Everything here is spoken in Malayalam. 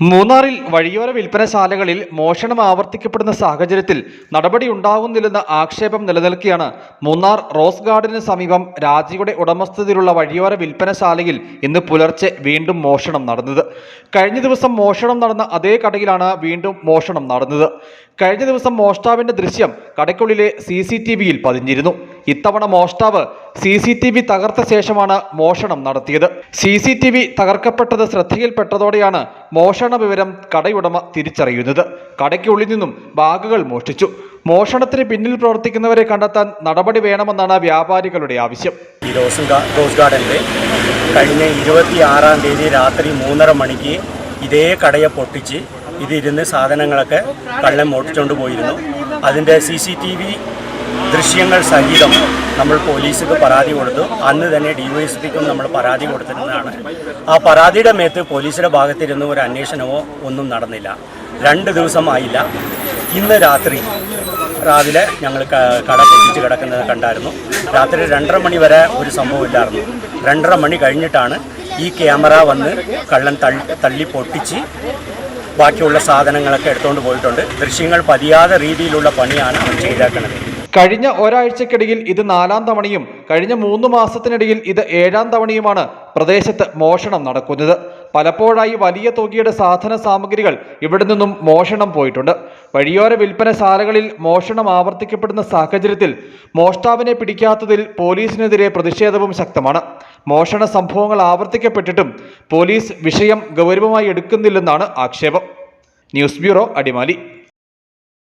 മൂന്നാറിൽ വഴിയോര വിൽപ്പനശാലകളിൽ മോഷണം ആവർത്തിക്കപ്പെടുന്ന സാഹചര്യത്തിൽ നടപടി ഉണ്ടാകുന്നില്ലെന്ന ആക്ഷേപം നിലനിൽക്കെയാണ്. മൂന്നാർ റോസ് ഗാർഡന് സമീപം രാജിയുടെ ഉടമസ്ഥതയിലുള്ള വഴിയോര വിൽപ്പനശാലയിൽ ഇന്ന് പുലർച്ചെ വീണ്ടും മോഷണം നടന്നത്. കഴിഞ്ഞ ദിവസം മോഷണം നടന്ന അതേ കടയിലാണ് വീണ്ടും മോഷണം നടന്നത്. കഴിഞ്ഞ ദിവസം മോഷ്ടാവിന്റെ ദൃശ്യം കടയ്ക്കുള്ളിലെ സി പതിഞ്ഞിരുന്നു. ഇത്തവണ മോഷ്ടാവ് സി സി ടി വി തകർത്ത ശേഷമാണ് മോഷണം നടത്തിയത്. സി സി ടി വി തകർക്കപ്പെട്ടത് ശ്രദ്ധയിൽപ്പെട്ടതോടെയാണ് മോഷണ വിവരം കടയുടമ തിരിച്ചറിയുന്നത്. കടയ്ക്കുള്ളിൽ നിന്നും ബാഗുകൾ മോഷ്ടിച്ചു. മോഷണത്തിന് പിന്നിൽ പ്രവർത്തിക്കുന്നവരെ കണ്ടെത്താൻ നടപടി വേണമെന്നാണ് വ്യാപാരികളുടെ ആവശ്യം. ഈ കഴിഞ്ഞ ഇരുപത്തിയാറാം തീയതി രാത്രി മൂന്നര മണിക്ക് ഇതേ കടയെ പൊട്ടിച്ച് ഇതിരുന്ന് സാധനങ്ങളൊക്കെ കള്ളൻ മോട്ടിച്ചുകൊണ്ട് പോയിരുന്നു. അതിന്റെ സി സി ടി വി ദൃശ്യങ്ങൾ സഹിതം നമ്മൾ പോലീസിക്ക് പരാതി കൊടുത്തു. അന്ന് തന്നെ ഡി വൈ എസ് പിക്കും നമ്മൾ പരാതി കൊടുത്തിരുന്നതാണ്. ആ പരാതിയുടെ മേത്ത് പോലീസിന്റെ ഭാഗത്തിരുന്ന് ഒരു അന്വേഷണമോ ഒന്നും നടന്നില്ല. രണ്ട് ദിവസമായില്ല ഇന്ന് രാത്രി രാവിലെ ഞങ്ങൾ കട പൊട്ടിച്ച് കിടക്കുന്നത് കണ്ടായിരുന്നു. രാത്രി രണ്ടര മണി വരെ ഒരു സംഭവമില്ലായിരുന്നു രണ്ടര മണി കഴിഞ്ഞിട്ടാണ് ഈ ക്യാമറ വന്ന് കള്ളൻ തള്ളി തള്ളി പൊട്ടിച്ച് ബാക്കിയുള്ള സാധനങ്ങളൊക്കെ എടുത്തുകൊണ്ട് പോയിട്ടുണ്ട്. ദൃശ്യങ്ങൾ പതിയാതെ രീതിയിലുള്ള പണിയാണ് അവർ ചെയ്തേക്കുന്നത് കഴിഞ്ഞ ഒരാഴ്ചക്കിടയിൽ ഇത് നാലാം തവണയും കഴിഞ്ഞ മൂന്ന് മാസത്തിനിടയിൽ ഇത് ഏഴാം തവണയുമാണ് പ്രദേശത്ത് മോഷണം നടക്കുന്നത്. പലപ്പോഴായി വലിയ തുകയുടെ സാധന സാമഗ്രികൾ ഇവിടെ നിന്നും മോഷണം പോയിട്ടുണ്ട്. വഴിയോര വിൽപ്പനശാലകളിൽ മോഷണം ആവർത്തിക്കപ്പെടുന്ന സാഹചര്യത്തിൽ മോഷ്ടാവിനെ പിടിക്കാത്തതിൽ പോലീസിനെതിരെ പ്രതിഷേധവും ശക്തമാണ്. മോഷണ സംഭവങ്ങൾ ആവർത്തിക്കപ്പെട്ടിട്ടും പോലീസ് വിഷയം ഗൗരവമായി എടുക്കുന്നില്ലെന്നാണ് ആക്ഷേപം. News bureau Adimali.